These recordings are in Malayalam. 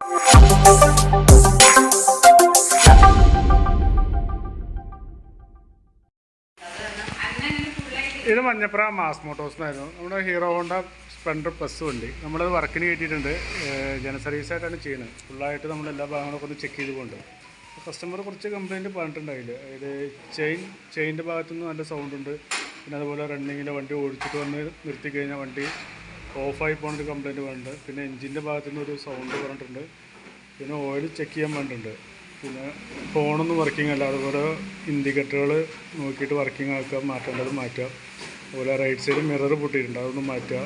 ഇത് മഞ്ഞപ്പുറ മാസ് മോട്ടോഴ്സിനായിരുന്നു നമ്മുടെ ഹീറോ ഹോണ്ട സ്പ്ലെൻഡർ പ്ലസ് വണ്ടി. നമ്മളത് വർക്കിന് കയറ്റിയിട്ടുണ്ട്. ജനസർവീസായിട്ടാണ് ചെയ്യുന്നത്. ഫുള്ളായിട്ട് നമ്മൾ എല്ലാ ഭാഗങ്ങളൊക്കെ ഒന്ന് ചെക്ക് ചെയ്ത് കൊണ്ട്. കസ്റ്റമർ കുറച്ച് കംപ്ലയിന്റ് പറഞ്ഞിട്ടുണ്ടായില്ല. അതായത് ചെയിൻ ചെയിന്റെ ഭാഗത്തുനിന്ന് നല്ല സൗണ്ട് ഉണ്ട്. പിന്നെ അതുപോലെ റണ്ണിങ്ങിന്റെ വണ്ടി ഓടിച്ചിട്ട് വന്ന് നിർത്തി കഴിഞ്ഞാൽ വണ്ടി ഓഫായി പോകുന്നൊരു കംപ്ലയിന്റ് പറഞ്ഞിട്ടുണ്ട് പിന്നെ എൻജിന്റെ ഭാഗത്തുനിന്ന് ഒരു സൗണ്ട് പറഞ്ഞിട്ടുണ്ട്. പിന്നെ ഓയിൽ ചെക്ക് ചെയ്യാൻ വേണ്ടിയിട്ടുണ്ട് പിന്നെ ഫോണൊന്നും വർക്കിംഗ് അല്ല. അതുപോലെ ഇൻഡിക്കേറ്ററുകൾ നോക്കിയിട്ട് വർക്കിംഗ് ആക്കുക മാറ്റേണ്ടത് മാറ്റുക. അതുപോലെ റൈറ്റ് സൈഡ് മിറർ പൊട്ടിയിട്ടുണ്ട്. അതൊന്നും മാറ്റുക.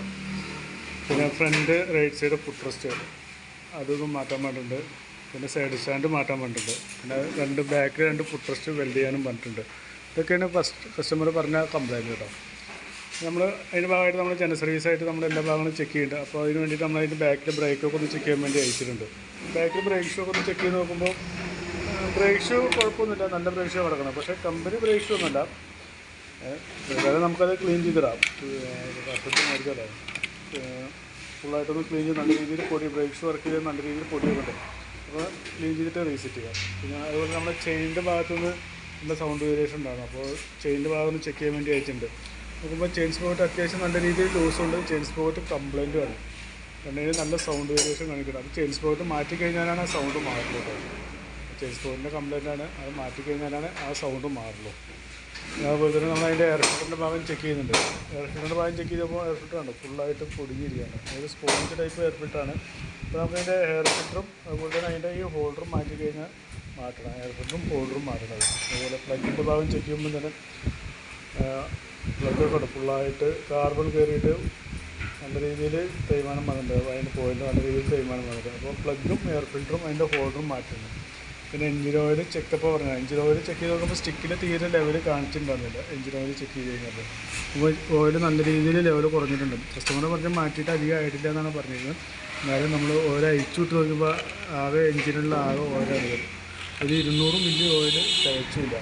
പിന്നെ ഫ്രണ്ട് റൈറ്റ് സൈഡ് ഫുട്രസ്റ്റ് അതൊന്നും മാറ്റാൻ വേണ്ടിയിട്ടുണ്ട് പിന്നെ സൈഡ് സ്റ്റാൻഡ് മാറ്റാൻ വേണ്ടിയിട്ടുണ്ട് പിന്നെ രണ്ട് ബാക്ക് രണ്ട് ഫുട്രസ്റ്റ് വെൽഡ് ചെയ്യാനും പറഞ്ഞിട്ടുണ്ട്. ഇതൊക്കെയാണ് ഫസ്റ്റ് കസ്റ്റമർ പറഞ്ഞ കംപ്ലൈന്റ് കേട്ടോ. നമ്മൾ അതിന്റെ ഭാഗമായിട്ട് നമ്മൾ ജനറൽ സർവീസായിട്ട് നമ്മൾ എല്ലാ ഭാഗങ്ങളും ചെക്ക് ചെയ്യുന്നുണ്ട്. അപ്പോൾ അതിന് വേണ്ടിയിട്ട് നമ്മൾ അതിന്റെ ബാക്കിൽ ബ്രേക്കൊക്കെ ഒന്ന് ചെക്ക് ചെയ്യാൻ വേണ്ടി അയച്ചിട്ടുണ്ട്. ബാക്കിൽ ബ്രേക്ക് ഷൂ ഒന്ന് ചെക്ക് ചെയ്ത് നോക്കുമ്പോൾ ബ്രേക്ക് ഷൂ കുഴപ്പമൊന്നുമില്ല. നല്ല ബ്രേക്ക് ഷൂ കിടക്കണം പക്ഷേ കമ്പനി ബ്രേക്ക് ഷൂ ഒന്നുമല്ല. വേറെ നമുക്കത് ക്ലീൻ ചെയ്തിടാം മേടിച്ചാലേ ഫുള്ളായിട്ടൊന്ന് ക്ലീൻ ചെയ്ത് നല്ല രീതിയിൽ പൊടി ബ്രേക്ക് ഷൂ വർക്ക് ചെയ്ത് നല്ല രീതിയിൽ പൊടിയൊക്കെ അപ്പോൾ ക്ലീൻ ചെയ്തിട്ട് റീസെറ്റ് ചെയ്യാം. പിന്നെ അതുപോലെ നമ്മുടെ ചെയിനിന്റെ ഭാഗത്തുനിന്ന് നല്ല സൗണ്ട് വേരിയേഷൻ ഉണ്ടാകും. അപ്പോൾ ചെയിനിന്റെ ഭാഗം ഒന്ന് ചെക്ക് ചെയ്യാൻ വേണ്ടി അയച്ചിട്ടുണ്ട്. നോക്കുമ്പോൾ ചെയിൻ സ്പോക്കറ്റ് അത്യാവശ്യം നല്ല രീതിയിൽ ലൂസ് ഉണ്ട്. ചെയിൻ സ്പോക്കറ്റ് കംപ്ലൈന്റ് ആണ് രണ്ടുപേരും നല്ല സൗണ്ട് വേരിയേഷൻ കാണിക്കുന്നത് അത് ചെയിൻ സ്പോക്കറ്റ് മാറ്റി കഴിഞ്ഞാലാണ് ആ സൗണ്ട് മാറുള്ളൂ ചെയിൻ സ്പോക്കറ്റിന്റെ കംപ്ലൈന്റ് ആണ്. അത് മാറ്റി കഴിഞ്ഞാലാണ് ആ സൗണ്ട് മാറുള്ളൂ. അതുപോലെ തന്നെ നമ്മൾ അതിന്റെ എയർ ഫിൽറ്ററിന്റെ ഭാഗം ചെക്ക് ചെയ്യുന്നുണ്ട്. എയർ ഫിൽറ്ററിന്റെ ഭാഗം ചെക്ക് ചെയ്തപ്പോൾ എയർ ഫിൽറ്റർ ആണ് ഫുള്ളായിട്ട് പൊടിഞ്ഞിരിക്കുകയാണ്. അതായത് സ്പോഞ്ച് ടൈപ്പ് എയർ ഫിൽറ്ററാണ് അപ്പോൾ നമുക്ക് അതിന്റെ എയർ ഫിൽറ്ററും അതുപോലെ തന്നെ അതിന്റെ ഈ ഹോൾഡറും മാറ്റി കഴിഞ്ഞാൽ മാറ്റണം. എയർ ഫിൽറ്ററും ഹോൾഡറും മാറ്റണം. അതുപോലെ പ്ലഗിന്റെ ഭാഗം ചെക്ക് ചെയ്യുമ്പോൾ തന്നെ ഉണ്ട് ഫുള്ളായിട്ട് കാർബൺ കയറിയിട്ട് നല്ല രീതിയിൽ തേയ്മാനം വന്നിട്ടുണ്ട്. അതിന്റെ പോയിന്റ് നല്ല രീതിയിൽ തേയ്മാനം വന്നിട്ടുണ്ട്. അപ്പോൾ പ്ലഗും എയർ ഫിൽറ്ററും അതിന്റെ ഹോൾഡറും മാറ്റുന്നു. പിന്നെ എഞ്ചിൻ ഓയിൽ ചെക്കപ്പ് പറഞ്ഞു എഞ്ചിൻ ഓയിൽ ചെക്ക് ചെയ്ത് നോക്കുമ്പോൾ സ്റ്റിക്കിൽ തീരെ ലെവൽ കാണിച്ചിട്ടുണ്ടായിരുന്നില്ല. എഞ്ചിൻ ഓയിൽ ചെക്ക് ചെയ്ത് കഴിഞ്ഞാൽ അപ്പോൾ ഓയിൽ നല്ല രീതിയിൽ ലെവൽ കുറഞ്ഞിട്ടുണ്ട്. കസ്റ്റമർ പറഞ്ഞ് മാറ്റിയിട്ട് അധികം ആയിട്ടില്ല എന്നാണ് പറഞ്ഞിരുന്നത്. എന്നാലും നമ്മൾ ഓയിൽ അയച്ചു വിട്ട് നോക്കുമ്പോൾ ആകെ എഞ്ചിനുള്ള ആകെ ഓയിലാണ് ഒരു ഇരുന്നൂറ് മില്ലി ഓയിൽ തികച്ചില്ല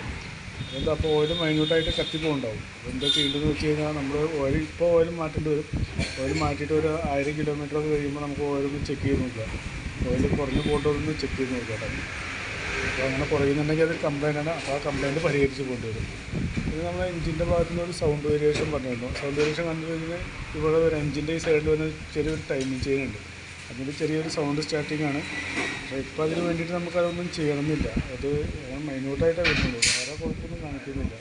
എന്താ അപ്പോൾ ഓയിൽ മൈന്യൂട്ടായിട്ട് കത്തിപ്പോണ്ടാവും. എന്താ ചെയ്യേണ്ടതെന്ന് വെച്ച് കഴിഞ്ഞാൽ നമ്മൾ ഓയിൽ ഇപ്പോൾ ഓയിൽ മാറ്റേണ്ടി വരും. ഓയിൽ മാറ്റിയിട്ട് ഒരു ആയിരം കിലോമീറ്റർ ഒക്കെ കഴിയുമ്പോൾ നമുക്ക് ഓയിലൊന്ന് ചെക്ക് ചെയ്ത് നോക്കാം. ഓയിൽ കുറഞ്ഞ് പോകേണ്ടതൊന്ന് ചെക്ക് ചെയ്ത് നോക്കാം അപ്പോൾ അങ്ങനെ കുറയുന്നുണ്ടെങ്കിൽ അത് കംപ്ലൈന്റ് ആണ്. അപ്പോൾ ആ കംപ്ലൈന്റ് പരിഹരിച്ച് കൊണ്ടുവരും പിന്നെ നമ്മൾ എഞ്ചിന്റെ ഭാഗത്തു നിന്ന് ഒരു സൗണ്ട് വേരിയേഷൻ പറഞ്ഞിരുന്നു. സൗണ്ട് വേരിയേഷൻ കണ്ടു കഴിഞ്ഞാൽ ഇവിടെ ഒരു എഞ്ചിന്റെ ഈ സൈഡിൽ വരുന്ന ചെറിയൊരു ടൈമിങ് ചെയിൻ ഉണ്ട്. അതിന്റെ ചെറിയൊരു സൗണ്ട് സ്റ്റാർട്ടിംഗ് ആണ്. പക്ഷേ ഇപ്പോൾ അതിന് വേണ്ടിയിട്ട് നമുക്കതൊന്നും ചെയ്യണമെന്നില്ല. അത് മൈന്യൂട്ടായിട്ടേ വരുന്നുള്ളൂ. വേറെ കുഴപ്പമൊന്നും കാണിക്കുന്നില്ല.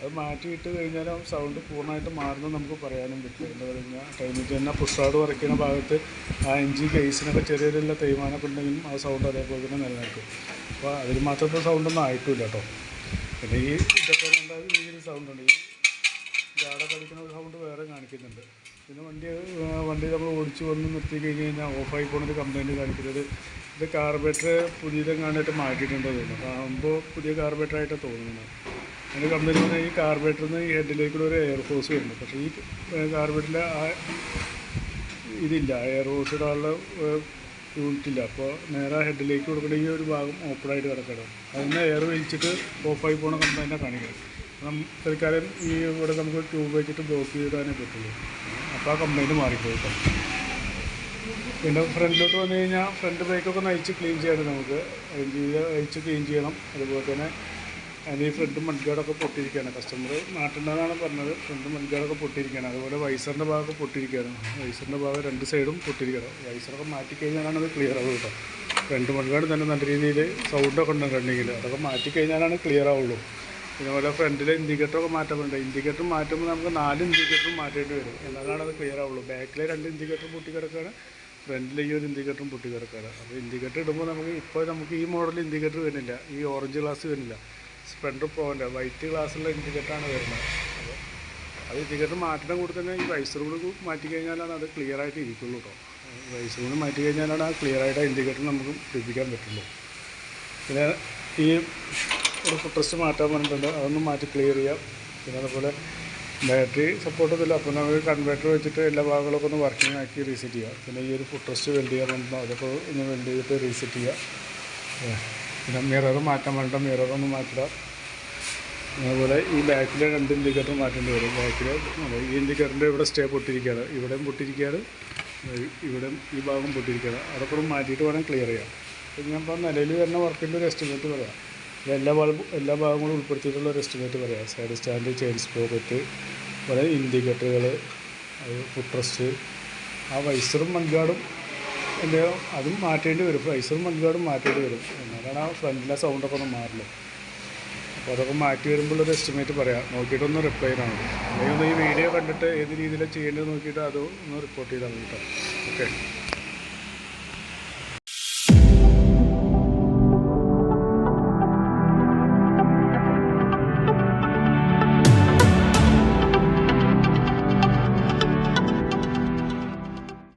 അത് മാറ്റിയിട്ട് കഴിഞ്ഞാൽ സൗണ്ട് പൂർണമായിട്ട് മാറുന്നത് നമുക്ക് പറയാനും പറ്റും. എന്താ പറയുക ടൈമിൽ തന്നെ പുഷാട് വരയ്ക്കുന്ന ഭാഗത്ത് ആ എഞ്ചിൻ കേസിനൊക്കെ ചെറിയൊരു തേയ്മാനമൊക്കെ ഉണ്ടെങ്കിലും ആ സൗണ്ട് അതേപോലെ തന്നെ നിലനിൽക്കും. അപ്പോൾ അതിൽ മാത്രത്തെ സൗണ്ടൊന്നും ആയിട്ടില്ല കേട്ടോ. പിന്നെ ഈ ഇതൊക്കെ ഉണ്ടാകും ഈ ഒരു സൗണ്ട് ഉണ്ട്. ഈ ജാട കളിക്കുന്ന സൗണ്ട് വേറെ കാണിക്കുന്നുണ്ട്. പിന്നെ വണ്ടി വണ്ടി നമ്മൾ ഓടിച്ച് വന്ന് നിർത്തി കഴിഞ്ഞ് കഴിഞ്ഞാൽ ഓഫായി പോകുന്നൊരു കംപ്ലയിന്റ് കാണിക്കുന്നത്. ഇത് കാർബറേറ്റർ പുതിയതെങ്ങാണ്ടായിട്ട് മാറ്റിയിട്ടുണ്ടോ തോന്നുന്നു. ആകുമ്പോൾ പുതിയ കാർബറേറ്ററായിട്ട് തോന്നുന്നത്. അതിന്റെ കംപ്ലയിന്റ് പറഞ്ഞാൽ ഈ കാർബറേറ്ററിൽ നിന്ന് ഈ ഹെഡിലേക്കൂടെ ഒരു എയർ ഫോഴ്സ് വരുന്നു. പക്ഷേ ഈ കാർബറേറ്ററിൽ ഇതില്ല. എയർ ഫോഴ്സ് ഇടാനുള്ള യൂണിറ്റ് ഇല്ല. അപ്പോൾ നേരെ ഹെഡിലേക്ക് കൊടുക്കണമെങ്കിൽ ഒരു ഭാഗം ഓപ്പണായിട്ട് കിടക്കണം. അതിന് എയർ വലിച്ചിട്ട് ഓഫായി പോകുന്ന കംപ്ലൈന്റാണ് കാണിക്കുന്നത്. തൽക്കാലം ഈ ഇവിടെ നമുക്ക് ട്യൂബ് വെച്ചിട്ട് ബ്ലോക്ക് ചെയ്തിടാനേ പറ്റുള്ളൂ. അപ്പോൾ ആ കംപ്ലൈന്റ് മാറിപ്പോയി പിന്നെ ഫ്രണ്ടിലോട്ട് വന്നു കഴിഞ്ഞാൽ ഫ്രണ്ട് ബ്രേക്കൊക്കെ നയിച്ച് ക്ലീൻ ചെയ്യണം നമുക്ക്. അയച്ച് ക്ലീൻ ചെയ്യണം. അതുപോലെ തന്നെ അതിന് ഈ ഫ്രണ്ട് മഡ്ഗാർഡൊക്കെ പൊട്ടിയിരിക്കുകയാണ്. കസ്റ്റമർ നാട്ടിന്റെതാണ് പറഞ്ഞത്. ഫ്രണ്ട് മഡ്ഗാർഡൊക്കെ പൊട്ടിയിരിക്കുകയാണ്. അതുപോലെ വൈസറിന്റെ ഭാഗമൊക്കെ പൊട്ടിയിരിക്കുകയാണ്. വൈസറിന്റെ ഭാഗം രണ്ട് സൈഡും പൊട്ടിയിരിക്കണം വൈസറൊക്കെ മാറ്റി കഴിഞ്ഞാലാണ് അത് ക്ലിയർ ആവുക കേട്ടോ. ഫ്രണ്ട് മഡ്ഗാർഡ് തന്നെ നല്ല രീതിയിൽ സൗണ്ടൊക്കെ ഉണ്ട് റണ്ണിങ്ങിൽ അതൊക്കെ മാറ്റി കഴിഞ്ഞാലാണ് ക്ലിയർ ആവുള്ളൂ. പിന്നെ അതുപോലെ ഫ്രണ്ടിൽ ഇൻഡിക്കേറ്ററൊക്കെ മാറ്റാറുണ്ട് ഇൻഡിക്കേറ്റർ മാറ്റുമ്പോൾ നമുക്ക് നാല് ഇൻഡിക്കേറ്ററും മാറ്റേണ്ടി വരും. എന്നാലാണ് അത് ക്ലിയർ ആവുള്ളൂ. ബാക്കിലെ രണ്ട് ഇൻഡിക്കേറ്റർ പൊട്ടി കിടക്കുകയാണ് ഫ്രണ്ടിൽ ഈ ഒരു ഇൻഡിക്കേറ്ററും പൊട്ടി കിടക്കുകയാണ് അപ്പോൾ ഇൻഡിക്കേറ്റർ ഇടുമ്പോൾ നമുക്ക് ഇപ്പോൾ നമുക്ക് ഈ മോഡൽ ഇൻഡിക്കേറ്റർ വരുന്നില്ല. ഈ ഓറഞ്ച് ഗ്ലാസ് വരുന്നില്ല. സ്പ്ലെൻഡർ പ്രോന്റെ വൈറ്റ് ഗ്ലാസ്സുള്ള ഇൻഡിക്കേറ്ററാണ് വരുന്നത്. അപ്പോൾ അത് ഇൻഡിക്കേറ്റർ മാറ്റണം കൂടി തന്നെ ഈ വൈസർ കൂടി മാറ്റി കഴിഞ്ഞാലാണ് അത് ക്ലിയർ ആയിട്ട് ഇരിക്കുള്ളൂ കേട്ടോ വൈസർ കൂടി മാറ്റി കഴിഞ്ഞാലാണ് ആ ക്ലിയർ ആയിട്ട് ആ ഇൻഡിക്കേറ്റർ നമുക്ക് ലഭിക്കാൻ പറ്റുള്ളൂ. പിന്നെ ഈ ഒരു ഫുട്രസ്റ്റ് മാറ്റാൻ പറഞ്ഞിട്ടുണ്ട്. അതൊന്നും മാറ്റി ക്ലിയർ ചെയ്യാം. പിന്നെ അതുപോലെ ബാറ്ററി സപ്പോർട്ട് ഒന്നുമില്ല. അപ്പോൾ നമുക്ക് കൺവെർട്ടർ വെച്ചിട്ട് എല്ലാ ഭാഗങ്ങളൊക്കെ ഒന്ന് വർക്കിംഗ് ആക്കി റീസെറ്റ് ചെയ്യാം. പിന്നെ ഈ ഒരു ഫുട്രസ്റ്റ് വെൽഡ് ചെയ്യാൻ പറഞ്ഞിട്ടുണ്ടോ. അതൊക്കെ ഒന്ന് വെൽഡ് ചെയ്തിട്ട് റീസെറ്റ് ചെയ്യാം. പിന്നെ മിറർ മാറ്റാൻ വേണ്ട മിറർ ഒന്ന് മാറ്റിടാം. അതുപോലെ ഈ ബാക്കിലെ രണ്ട് ഇൻഡിക്കേറ്റർ മാറ്റേണ്ടി വരും. ബാക്കിൽ ഈ ഇൻഡിക്കേറ്ററിന്റെ ഇവിടെ സ്റ്റേ പൊട്ടിയിരിക്കുകയാണ്. ഇവിടെയും പൊട്ടിയിരിക്കുകയാണ്. ഇവിടെയും ഈ ഭാഗം പൊട്ടിയിരിക്കുകയാണ്. അതൊക്കെ മാറ്റിയിട്ട് വേണം ക്ലിയർ ചെയ്യാം ഞാൻ ഇപ്പോൾ നിലയിൽ വരുന്ന വർക്കിന്റെ ഒരു എസ്റ്റിമേറ്റ് പറയാം. എല്ലാ ബൾബ് എല്ലാ ഭാഗങ്ങളും ഉൾപ്പെടുത്തിയിട്ടുള്ള ഒരു എസ്റ്റിമേറ്റ് പറയാം. സൈഡ് സ്റ്റാൻഡ് ചെയിൻ സ്പ്രോക്കറ്റ് അതുപോലെ ഇൻഡിക്കേറ്ററുകൾ ഫുട്രസ്റ്റ് ആ വൈസറും മൺഗാർഡും എന്റെ അതും മാറ്റേണ്ടി വരും. വൈസറും മൺഗാർഡും മാറ്റേണ്ടി വരും. എന്നാലാണ് ആ ഫ്രണ്ടിലെ സൗണ്ടൊക്കെ ഒന്ന് മാറില്ല അപ്പോൾ അതൊക്കെ മാറ്റി വരുമ്പോൾ ഒരു എസ്റ്റിമേറ്റ് പറയാം. നോക്കിയിട്ടൊന്ന് റിപ്ലൈ മതി. അല്ലെങ്കിൽ ഒന്ന് ഈ വീഡിയോ കണ്ടിട്ട് ഏത് രീതിയിലാണ് ചെയ്യേണ്ടത് നോക്കിയിട്ട് അത് ഒന്ന് റിപ്പോർട്ട് ചെയ്താൽ മതി കേട്ടോ ഓക്കെ